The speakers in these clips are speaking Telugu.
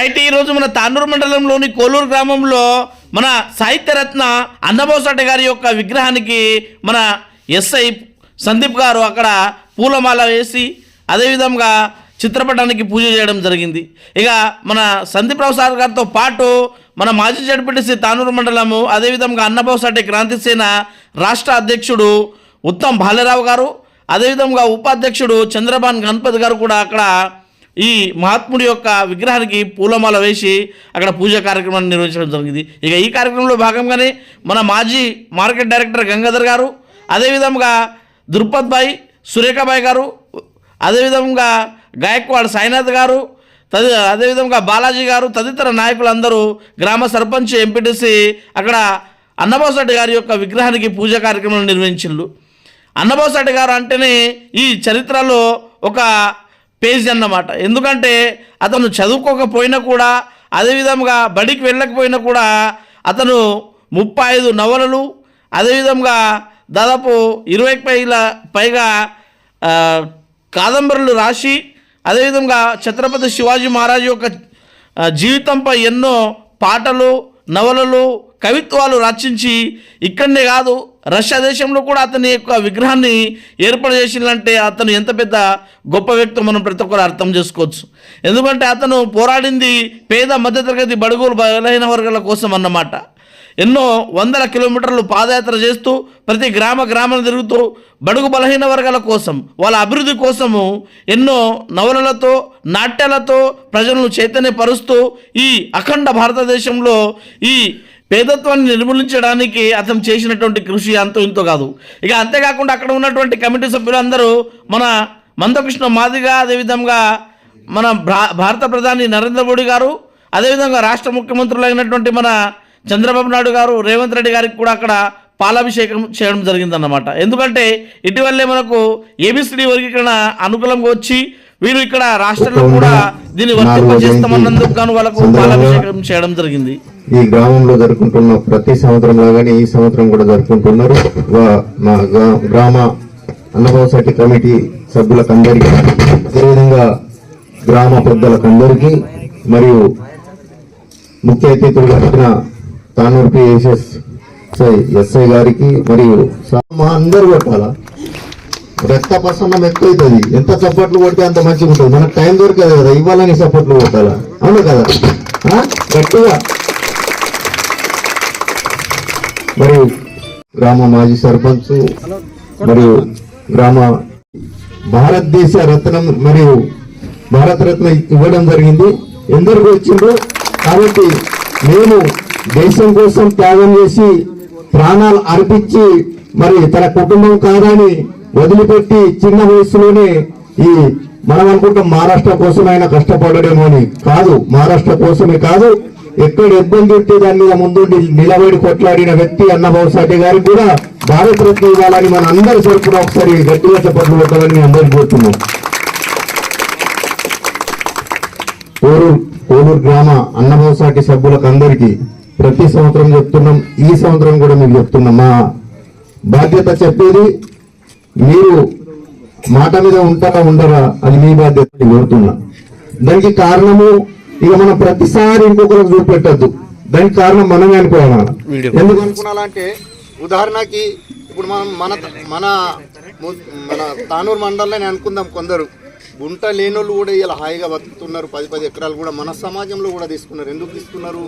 అయితే ఈరోజు మన తాండూరు మండలంలోని కోలూరు గ్రామంలో మన సాహిత్యరత్న అన్నబోసట గారి యొక్క విగ్రహానికి మన ఎస్ఐ సందీప్ గారు అక్కడ పూలమాల వేసి అదేవిధంగా చిత్రపటానికి పూజ చేయడం జరిగింది. ఇక మన సందీప్ రావు సార్ గారితో పాటు మన మాజీ జడ్పీటీసీ తానూరు మండలము అదేవిధంగా అన్నబోసటి క్రాంతిసేన రాష్ట్ర అధ్యక్షుడు ఉత్తమ్ బాలరావు గారు అదేవిధంగా ఉపాధ్యక్షుడు చంద్రబాన్ గణపతి గారు కూడా అక్కడ ఈ మహాత్ముడి యొక్క విగ్రహానికి పూలమాల వేసి అక్కడ పూజ కార్యక్రమాన్ని నిర్వహించడం జరిగింది. ఇక ఈ కార్యక్రమంలో భాగంగానే మన మాజీ మార్కెట్ డైరెక్టర్ గంగాధర్ గారు అదేవిధంగా దుర్పద్ సురేఖాబాయి సురేఖాబాయ్ గారు అదేవిధంగా గాయక్వాడ్ సాయినాథ్ గారు తది అదేవిధంగా బాలాజీ గారు తదితర నాయకులందరూ గ్రామ సర్పంచ్ ఎంపీటీసీ అక్కడ అన్నబాసరెడ్డి గారి యొక్క విగ్రహానికి పూజ కార్యక్రమం నిర్వహించిండ్రు. అన్నబాసరెడ్డి గారు అంటేనే ఈ చరిత్రలో ఒక పేజ్ అన్నమాట. ఎందుకంటే అతను చదువుకోకపోయినా కూడా అదేవిధంగా బడికి వెళ్ళకపోయినా కూడా అతను ముప్పై ఐదు నవలలు అదేవిధంగా దాదాపు ఇరవై పైల పైగా కాదంబరులు రాసి అదేవిధంగా ఛత్రపతి శివాజీ మహారాజు యొక్క జీవితంపై ఎన్నో పాటలు నవలలు కవిత్వాలు రచించి ఇక్కడనే కాదు రష్యా దేశంలో కూడా అతని యొక్క విగ్రహాన్ని ఏర్పాటు చేసిందంటే అతను ఎంత పెద్ద గొప్ప వ్యక్తి మనం ప్రతి ఒక్కరు అర్థం చేసుకోవచ్చు. ఎందుకంటే అతను పోరాడింది పేద మధ్యతరగతి బడుగులు బలహీన వర్గాల కోసం అన్నమాట. ఎన్నో వందల కిలోమీటర్లు పాదయాత్ర చేస్తూ ప్రతి గ్రామ గ్రామం తిరుగుతూ బడుగు బలహీన వర్గాల కోసం వాళ్ళ అభివృద్ధి కోసము ఎన్నో నవలలతో నాట్యాలతో ప్రజలను చైతన్యపరుస్తూ ఈ అఖండ భారతదేశంలో ఈ పేదత్వాన్ని నిర్మూలించడానికి అతను చేసినటువంటి కృషి అంతో ఇంతో కాదు. ఇక అంతేకాకుండా అక్కడ ఉన్నటువంటి కమిటీ సభ్యులందరూ మన మందకృష్ణ మాదిగా అదేవిధంగా మన భా- భారత ప్రధాని నరేంద్ర మోడీ గారు అదేవిధంగా రాష్ట్ర ముఖ్యమంత్రులు అయినటువంటి మన చంద్రబాబు నాయుడు గారు రేవంత్ రెడ్డి గారికి కూడా అక్కడ పాలాభిషేకం చేయడం జరిగిందన్నమాట. ఎందుకంటే ఇటీవలే మనకు ఏబిసిడి వర్గీకరణ అనుకూలంగా వచ్చి వీరు ఇక్కడ రాష్ట్రంలో కూడా దీన్ని వర్తింపజేస్తామన్నందుకు గాను వాళ్ళకు పాలాభిషేకం చేయడం జరిగింది. ఈ గ్రామంలో జరుపుకుంటున్న ప్రతి సంవత్సరం లాగానే ఈ సంవత్సరం కూడా జరుపుకుంటున్నారు. మా గ్రా- గ్రామ అన్నభవశెట్టి కమిటీ సభ్యులకందరికీ అదేవిధంగా గ్రామ పెద్దలకందరికీ మరియు ముఖ్య అతిథులుగా వచ్చిన తానూరు పిఎస్ఎస్ ఎస్ఐ గారికి మరియు అందరు కొట్టాలా రక్త ప్రసన్నం ఎక్కువైతుంది ఎంత చప్పట్లు కొడితే అంత మంచిగా ఉంటుంది మనకు టైం దొరకదు కదా ఇవ్వాలని చప్పట్లు కొట్టాలా? అవును కదా? ఆ? గట్టిగా. మరియు గ్రామ మాజీ సర్పంచ్ మరియు గ్రామ భారతదేశ రత్నం మరియు భారతరత్న ఇవ్వడం జరిగింది. ఎందరికి వచ్చిందో కాబట్టి మేము దేశం కోసం త్యాగం చేసి ప్రాణాలు అర్పించి మరి తన కుటుంబం కాదని వదిలిపెట్టి చిన్న వయసులోనే ఈ మనం అనుకుంటాం మహారాష్ట్ర కోసం ఆయన కష్టపడడేమో అని. కాదు మహారాష్ట్ర కోసమే కాదు ఎక్కడ ఇబ్బంది ఉంటే దాని మీద ముందుండి నిలబడి కొట్లాడిన వ్యక్తి అన్నబాబు సాటి గారికి కూడా భారతరత్న ఇవ్వాలని మన అందరి తరపున ఒకసారి గట్టిగా చెప్పట్లు పెట్టాలని మేము అందరికీ కోరుతున్నాం కోరూరు కోరూరు గ్రామ అన్నబాబు సాటి సభ్యులకు అందరికీ ప్రతి సంవత్సరం చెప్తున్నాం ఈ సంవత్సరం కూడా మీకు చెప్తున్నాం. మా బాధ్యత చెప్పేది మీరు మాట మీద ఉంటారా ఉండరా అది మీ బాధ్యత అని కోరుతున్నా. దానికి కారణము ఇక మనం ప్రతిసారి ఇంకొకరికి చూపెట్టద్దు. దానికి కారణం మనమే అనుకోవాలి? ఎందుకు అనుకున్నాలంటే ఉదాహరణకి ఇప్పుడు మనం మన మన మన తానూరు మండలంలోనే అనుకుందాం కొందరు. గుంట లేనోళ్ళు కూడా ఇలా హాయిగా బతుకుతున్నారు. పది పది ఎకరాలు కూడా మన సమాజంలో కూడా తీసుకున్నారు. ఎందుకు తీసుకున్నారు?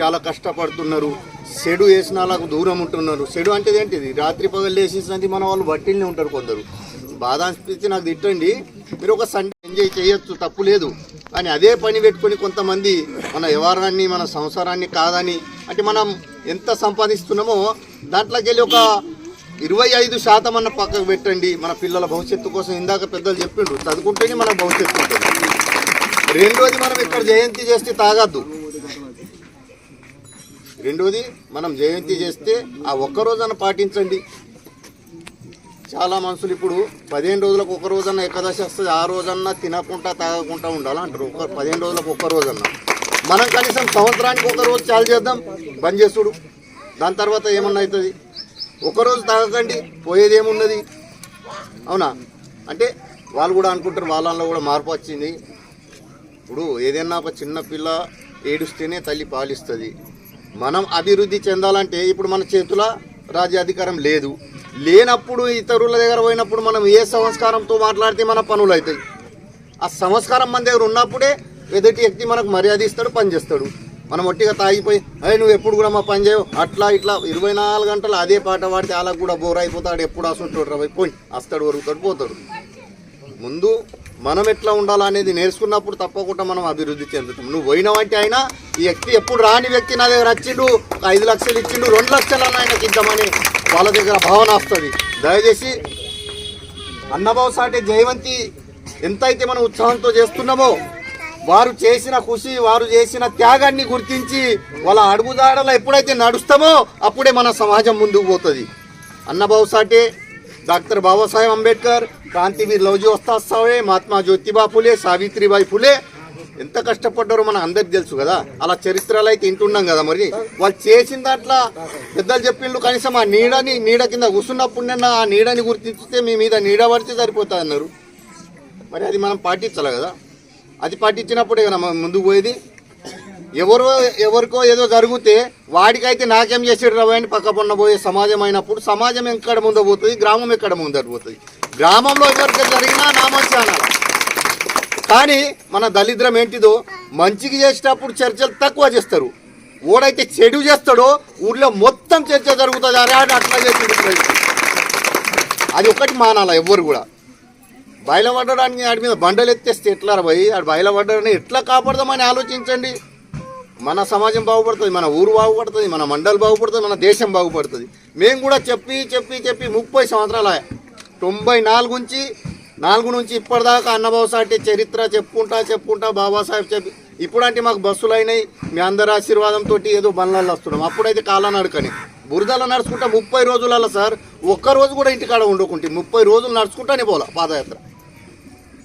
చాలా కష్టపడుతున్నారు. చెడు వేసినాలకు దూరం ఉంటున్నారు. చెడు అంటే ఏంటిది? రాత్రి పగలు వేసేసినది మన వాళ్ళు బట్టిల్ని ఉంటారు కొందరు. బాధ అనిపించి నాకు తిట్టండి. మీరు ఒక సండే ఎంజాయ్ చేయొచ్చు తప్పు లేదు. కానీ అదే పని పెట్టుకొని కొంతమంది మన వ్యవహారాన్ని మన సంసారాన్ని కాదని అంటే మనం ఎంత సంపాదిస్తున్నామో దాంట్లోకి వెళ్ళి ఒక ఇరవై ఐదు శాతం అన్న పక్కకు పెట్టండి. మన పిల్లల భవిష్యత్తు కోసం ఇందాక పెద్దలు చెప్పిండ్రు. చదువుకుంటేనే మన భవిష్యత్తు ఉంటుంది. రెండోది మనం ఇక్కడ జయంతి చేస్తే తాగద్దు. రెండోది మనం జయంతి చేస్తే ఆ ఒక్కరోజన పాటించండి. చాలా మనుషులు ఇప్పుడు పదిహేను రోజులకు ఒక రోజన్న ఏకాదశి వస్తుంది. ఆ రోజన్నా తినకుండా తాగకుండా ఉండాలి అంటారు. ఒక పదిహేను రోజులకు ఒక రోజన్న. మనం కనీసం సంవత్సరానికి ఒక రోజు చాలు చేద్దాం. బంద్ చేసుడు. దాని తర్వాత ఏమన్నా అవుతుంది? ఒక రోజు తాగకండి పోయేది ఏమున్నది అవునా? అంటే వాళ్ళు కూడా అనుకుంటారు వాళ్ళలో కూడా మార్పు వచ్చింది. ఇప్పుడు ఏదైనా ఒక చిన్న పిల్ల ఏడుస్తేనే తల్లి పాలిస్తుంది. మనం అభివృద్ధి చెందాలంటే ఇప్పుడు మన చేతుల రాజ్యాధికారం లేదు. లేనప్పుడు ఇతరుల దగ్గర పోయినప్పుడు మనం ఏ సంస్కారంతో మాట్లాడితే మన పనులు అవుతాయి. ఆ సంస్కారం మన దగ్గర ఉన్నప్పుడే ఎదుటి వ్యక్తి మనకు మర్యాద ఇస్తాడు పనిచేస్తాడు మనం ఒట్టిగా తాగిపోయి అయ్యి నువ్వు ఎప్పుడు కూడా మా పని చేయవు. అట్లా ఇట్లా ఇరవై నాలుగు గంటలు అదే పాట పాడితే అలా కూడా బోర్ అయిపోతాడు ఎప్పుడు అసంటాడు రా పోయి అస్తాడు వరుగుతాడు పోతాడు. ముందు మనం ఎట్లా ఉండాలనేది నేర్చుకున్నప్పుడు తప్పకుండా మనం అభివృద్ధి చెందుతాం. నువ్వు పోయినవంటే అయినా ఈ వ్యక్తి ఎప్పుడు రాని వ్యక్తి నా దగ్గర వచ్చిండు ఐదు లక్షలు ఇచ్చిండు రెండు లక్షలు అన్న ఆయనకి ఇద్దామని వాళ్ళ దగ్గర భావన వస్తుంది. దయచేసి అన్నబాబు సాటి జయవంతి ఎంతైతే మనం ఉత్సాహంతో చేస్తున్నామో వారు చేసిన కృషి వారు చేసిన త్యాగాన్ని గుర్తించి వాళ్ళ అడుగుదాడలో ఎప్పుడైతే నడుస్తామో అప్పుడే మన సమాజం ముందుకు పోతుంది. అన్నబాబు సాటే డాక్టర్ బాబాసాహెబ్ అంబేద్కర్ క్రాంతివీర్ లౌజీ వస్తాద్ సావే మహాత్మా జ్యోతిబా ఫులే సావిత్రిబాయి ఫులే. ఎంత కష్టపడ్డారో మనకు అందరికి తెలుసు కదా. అలా చరిత్రలు అయితే వింటున్నాం కదా మరి. వాళ్ళు చేసిన దాంట్లో పెద్దలు చెప్పిండ్రు కనీసం ఆ నీడని నీడ కింద కూర్చున్నప్పుడు నిన్న ఆ నీడని గుర్తించితే మీ మీద నీడ పడితే సరిపోతుంది అన్నారు మరి అది మనం పాటించాలి కదా. అది పట్టించినప్పుడు కదా మనం ముందుకు పోయేది. ఎవరో ఎవరికో ఏదో జరిగితే వాడికైతే నాకేం చేసాడు రవి అని పోయే సమాజం అయినప్పుడు సమాజం ఎక్కడ ముందు పోతుంది? గ్రామం ఎక్కడ ముందర పోతుంది? గ్రామంలో ఎవరికి జరిగినా నా మంచి అనాలి. కానీ మన దళిద్రం ఏంటిదో మంచికి చేసేటప్పుడు చర్చలు తక్కువ చేస్తారు. ఓడైతే చెడు చేస్తాడో ఊర్లో మొత్తం చర్చ జరుగుతుంది అరే అట్లా చేసి చేసి. అది ఒకటి మానాల ఎవ్వరు కూడా. బయలుపడడానికి ఆడి మీద బండలు ఎత్తేస్తే ఎట్లా పోయి భయ్? ఆడు బయలుపడ్డాడని ఎట్లా కాపాడదామని ఆలోచించండి. మన సమాజం బాగుపడుతుంది మన ఊరు బాగుపడుతుంది మన మండలి బాగుపడుతుంది మన దేశం బాగుపడుతుంది. మేము కూడా చెప్పి చెప్పి చెప్పి ముప్పై సంవత్సరాల తొంభై నాలుగు నుంచి నాలుగు నుంచి ఇప్పటిదాకా అన్నబాబు సాటి చరిత్ర చెప్పుకుంటా చెప్పుకుంటా బాబాసాహెబ్ చెప్పి ఇప్పుడంటే మాకు బస్సులు అయినాయి మీ అందరి ఆశీర్వాదంతో ఏదో బండ్లలో వస్తున్నాం. అప్పుడైతే కాళ్ళ నడకని. బురదలో నడుచుకుంటా ముప్పై రోజులలో సార్ ఒక్క రోజు కూడా ఇంటికాడ ఉండకుంటే ముప్పై రోజులు నడుచుకుంటానే పోలా పాదయాత్ర.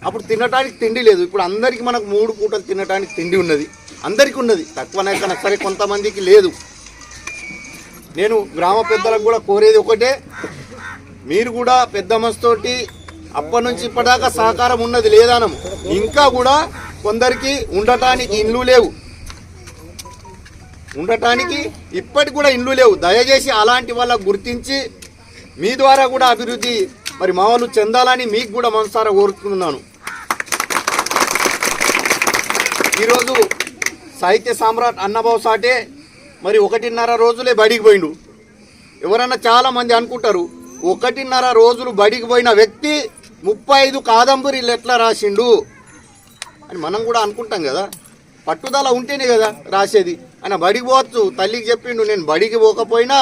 అప్పుడు తినటానికి తిండి లేదు. ఇప్పుడు అందరికీ మనకు మూడు పూటలు తినటానికి తిండి ఉన్నది. అందరికీ ఉన్నది. తక్కువనే కన్నా సరే కొంతమందికి లేదు. నేను గ్రామ పెద్దలకు కూడా కోరేది ఒకటే మీరు కూడా పెద్ద మనసుతోటి అప్పటి నుంచి ఇప్పటిదాకా సహకారం ఉన్నది లేదనము ఇంకా కూడా కొందరికి ఉండటానికి ఇండ్లు లేవు. ఉండటానికి ఇప్పటికి కూడా ఇండ్లు లేవు. దయచేసి అలాంటి వాళ్ళ గుర్తించి మీ ద్వారా కూడా అభివృద్ధి మరి మామూలు చెందాలని మీకు కూడా మనసారా కోరుతున్నాను ఈరోజు సాహిత్య సామ్రాట్ అన్నబాబు సాటే మరి ఒకటిన్నర రోజులే బడికి పోయిండు. ఎవరన్నా చాలామంది అనుకుంటారు ఒకటిన్నర రోజులు బడికి పోయిన వ్యక్తి ముప్పై ఐదు కాదంబరీలు ఎట్లా రాసిండు అని మనం కూడా అనుకుంటాం కదా. పట్టుదల ఉంటేనే కదా రాసేది. ఆయన బడికి పోవచ్చు తల్లికి చెప్పిండు నేను బడికి పోకపోయినా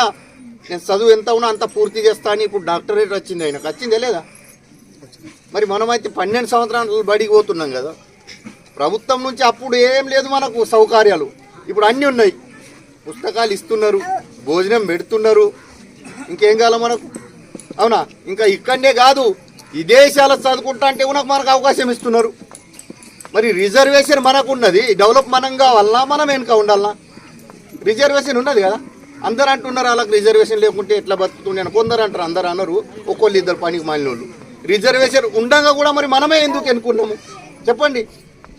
నేను చదువు ఎంత ఉన్నా అంత పూర్తి చేస్తా అని ఇప్పుడు డాక్టరేట్ వచ్చింది ఆయనకు. వచ్చిందే లేదా? మరి మనమైతే పన్నెండు సంవత్సరాలు బడికి పోతున్నాం కదా. ప్రభుత్వం నుంచి అప్పుడు ఏం లేదు మనకు సౌకర్యాలు. ఇప్పుడు అన్నీ ఉన్నాయి. పుస్తకాలు ఇస్తున్నారు భోజనం పెడుతున్నారు. ఇంకేం కావాలి మనకు? అవునా? ఇంకా ఇక్కడనే కాదు విదేశాల చదువుకుంటా అంటే కూడా మనకు అవకాశం ఇస్తున్నారు. మరి రిజర్వేషన్ మనకు ఉన్నది డెవలప్ మనం కావాలన్నా మనం వెనుక ఉండాలన్నా. రిజర్వేషన్ ఉన్నది కదా? అందరు అంటున్నారు వాళ్ళకి రిజర్వేషన్ లేకుంటే ఎట్లా బతుకుతుండే కొందరు అంటారు అందరు అన్నారు ఒక్కొల్లు ఇద్దరు పనికి మాలిన వాళ్ళు రిజర్వేషన్ ఉండగా కూడా మరి మనమే ఎందుకు ఎన్నుకున్నాము? చెప్పండి.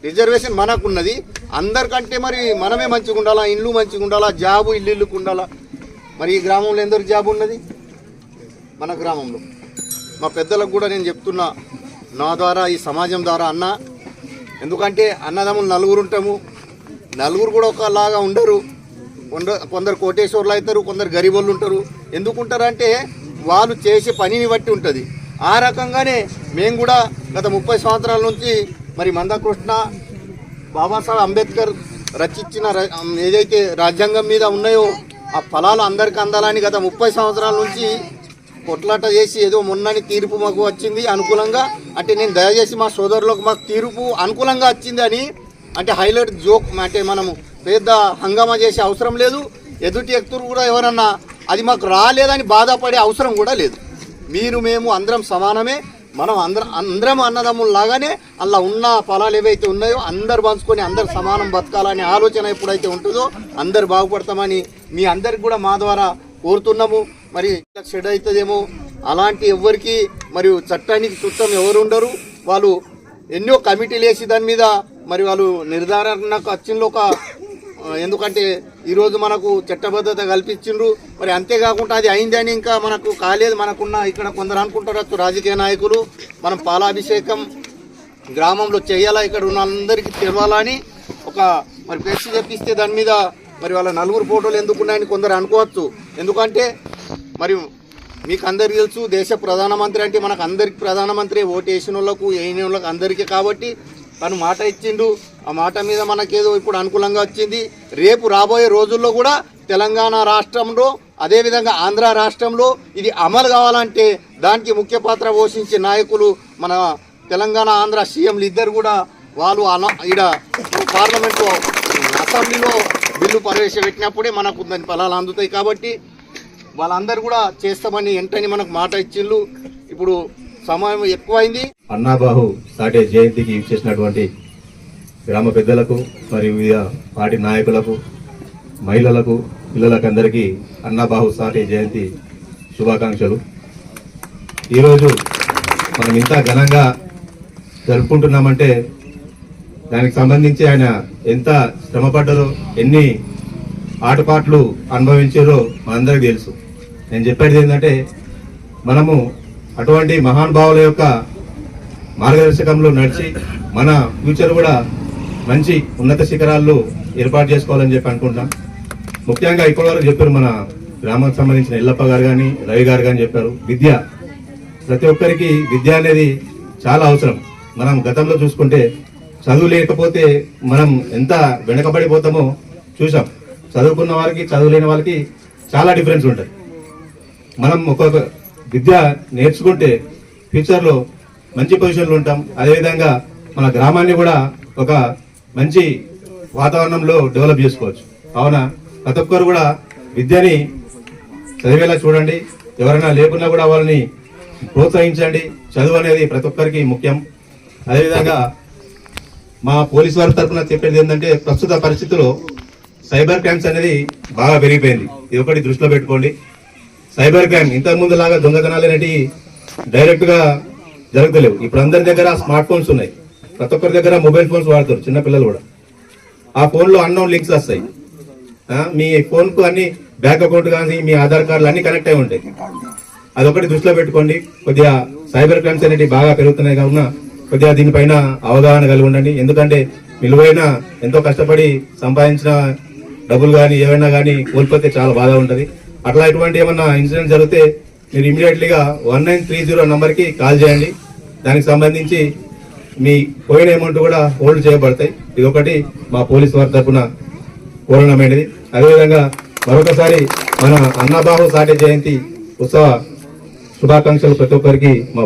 రిజర్వేషన్ మనకున్నది. అందరికంటే మరి మనమే మంచిగా ఉండాలా? ఇల్లు మంచిగా ఉండాలా? జాబు ఇల్లు ఇల్లుకు ఉండాలా? మరి ఈ గ్రామంలో ఎందరు జాబ్ ఉన్నది? మన గ్రామంలో. మా పెద్దలకు కూడా నేను చెప్తున్నా నా ద్వారా ఈ సమాజం ద్వారా అన్న. ఎందుకంటే అన్నదమ్ములు నలుగురు ఉంటాము. నలుగురు కూడా ఒకలాగా ఉండరు. కొందరు కొందరు కోటేశ్వర్లు అవుతారు కొందరు గరీబోళ్ళు ఉంటారు. ఎందుకుంటారంటే వాళ్ళు చేసే పనిని బట్టి ఉంటుంది. ఆ రకంగానే మేము కూడా గత ముప్పై సంవత్సరాల నుంచి మరి మందకృష్ణ బాబాసాహెబ్ అంబేద్కర్ రచించిన ఏదైతే రాజ్యాంగం మీద ఉన్నాయో ఆ ఫలాలు అందరికి అందాలని గత ముప్పై సంవత్సరాల నుంచి కొట్లాట చేసి ఏదో మొన్నని తీర్పు మాకు వచ్చింది అనుకూలంగా. అంటే నేను దయచేసి మా సోదరులకు మాకు తీర్పు అనుకూలంగా వచ్చింది అని అంటే హైలైట్ జోక్ అంటే మనము పెద్ద హంగామా చేసే అవసరం లేదు. ఎదుటి వ్యక్తులు కూడా ఎవరన్నా అది మాకు రాలేదని బాధపడే అవసరం కూడా లేదు. మీరు మేము అందరం సమానమే. మనం అందరం అందరం అన్నదమ్ములు లాగానే అలా ఉన్న ఫలాలు ఏవైతే ఉన్నాయో అందరు పంచుకొని అందరు సమానం బతకాలనే ఆలోచన ఎప్పుడైతే ఉంటుందో అందరు బాగుపడతామని మీ అందరికి కూడా మా ద్వారా కోరుతున్నాము. మరి షెడ్ అవుతుందేమో అలాంటి ఎవ్వరికి మరియు చట్టానికి చుట్టం ఎవరు ఉండరు. వాళ్ళు ఎన్నో కమిటీలు వేసి దాని మీద మరి వాళ్ళు నిర్ధారణకు వచ్చిన ఒక ఎందుకంటే ఈరోజు మనకు చట్టబద్ధత కల్పించిండ్రు. మరి అంతేకాకుండా అది అయిందని ఇంకా మనకు కాలేదు మనకున్న ఇక్కడ కొందరు అనుకుంటారు రాజకీయ నాయకులు. మనం పాలాభిషేకం గ్రామంలో చేయాలా ఇక్కడ ఉన్న అందరికీ తెలవాలని ఒక మరి ప్రెస్ తెప్పిస్తే దాని మీద మరి వాళ్ళ నలుగురు ఫోటోలు ఎందుకున్నాయని కొందరు అనుకోవచ్చు. ఎందుకంటే మరి మీకు అందరికీ తెలుసు దేశ ప్రధానమంత్రి అంటే మనకు అందరికి ప్రధానమంత్రి ఓటు వేసిన వాళ్ళకు వేయని వాళ్ళకు అందరికీ కాబట్టి తను మాట ఇచ్చిండు. ఆ మాట మీద మనకేదో ఇప్పుడు అనుకూలంగా వచ్చింది. రేపు రాబోయే రోజుల్లో కూడా తెలంగాణ రాష్ట్రంలో అదేవిధంగా ఆంధ్ర రాష్ట్రంలో ఇది అమలు కావాలంటే దానికి ముఖ్య పాత్ర పోషించే నాయకులు మన తెలంగాణ ఆంధ్ర సీఎంలు ఇద్దరు కూడా వాళ్ళు అన ఈడ పార్లమెంట్లో అసెంబ్లీలో బిల్లు ప్రవేశపెట్టినప్పుడే మనకు దాని ఫలాలు అందుతాయి కాబట్టి వాళ్ళందరూ కూడా చేస్తామని వెంటనే మనకు మాట ఇచ్చిళ్ళు. ఇప్పుడు సమయం ఎక్కువైంది. అన్నాబాహు సాటే జయంతికి చేసినటువంటి గ్రామ పెద్దలకు మరియు వివిధ పార్టీ నాయకులకు మహిళలకు పిల్లలకు అందరికీ అన్నాబాహు సాటే జయంతి శుభాకాంక్షలు. ఈరోజు మనం ఇంత ఘనంగా జరుపుకుంటున్నామంటే దానికి సంబంధించి ఆయన ఎంత శ్రమపడ్డారో ఎన్ని ఆటపాట్లు అనుభవించారో మనందరికీ తెలుసు. నేను చెప్పేది ఏంటంటే మనము అటువంటి మహానుభావుల యొక్క మార్గదర్శకంలో నడిచి మన ఫ్యూచర్ కూడా మంచి ఉన్నత శిఖరాల్లో ఏర్పాటు చేసుకోవాలని చెప్పి అనుకుంటాం ముఖ్యంగా ఇప్పటివరకు చెప్పారు మన గ్రామానికి సంబంధించిన ఎల్లప్ప గారు కానీ రవి గారు కానీ చెప్పారు. విద్య ప్రతి ఒక్కరికి విద్య అనేది చాలా అవసరం. మనం గతంలో చూసుకుంటే చదువు లేకపోతే మనం ఎంత వెనకబడిపోతామో చూసాం. చదువుకున్న వారికి చదువు లేని వాళ్ళకి చాలా డిఫరెన్స్ ఉంటుంది. మనం ఒక్కొక్క విద్య నేర్చుకుంటే ఫ్యూచర్లో మంచి పొజిషన్లో ఉంటాం. అదేవిధంగా మన గ్రామాన్ని కూడా ఒక మంచి వాతావరణంలో డెవలప్ చేసుకోవచ్చు. అవునా ప్రతి ఒక్కరు కూడా విద్యని చదివేలా చూడండి. ఎవరైనా లేకున్నా కూడా వాళ్ళని ప్రోత్సహించండి. చదువు అనేది ప్రతి ఒక్కరికి ముఖ్యం. అదేవిధంగా మా పోలీసు వారి తరఫున చెప్పేది ఏంటంటే ప్రస్తుత పరిస్థితుల్లో సైబర్ క్రైమ్స్ అనేది బాగా పెరిగిపోయింది. ఇది ఒకటి దృష్టిలో పెట్టుకోండి. సైబర్ క్రైమ్ ఇంతకు ముందు లాగా దొంగతనాలు అనేటివి డైరెక్ట్గా జరగలేవు ఇప్పుడు అందరి దగ్గర స్మార్ట్ ఫోన్స్ ఉన్నాయి. ప్రతి ఒక్కరి దగ్గర మొబైల్ ఫోన్స్ వాడతారు చిన్నపిల్లలు కూడా. ఆ ఫోన్లో అన్నోన్ లింక్స్ వస్తాయి. మీ ఫోన్కు అన్ని బ్యాంక్ అకౌంట్ కానీ మీ ఆధార్ కార్డులు అన్ని కనెక్ట్ అయి ఉంటాయి. అదొకటి దృష్టిలో పెట్టుకోండి. కొద్దిగా సైబర్ క్రైమ్స్ అనేవి బాగా పెరుగుతున్నాయి కావున కొద్దిగా దీనిపైన అవగాహన కలిగి ఉండండి. ఎందుకంటే విలువైన ఎంతో కష్టపడి సంపాదించిన డబ్బులు కానీ ఏమైనా కానీ కోల్పోతే చాలా బాధ ఉంటుంది. అట్లా ఇటువంటి ఏమన్నా ఇన్సిడెంట్ జరిగితే మీరు ఇమీడియట్లీగా వన్ నైన్ త్రీ జీరో నంబర్కి కాల్ చేయండి. దానికి సంబంధించి మీ పోయిన అమౌంట్ కూడా హోల్డ్ చేయబడతాయి. ఇది ఒకటి మా పోలీస్ వారి తరఫున కోరడమైనది. అదేవిధంగా మరొకసారి మన అన్నబాబు సాటి జయంతి ఉత్సవ శుభాకాంక్షలు ప్రతి ఒక్కరికి మా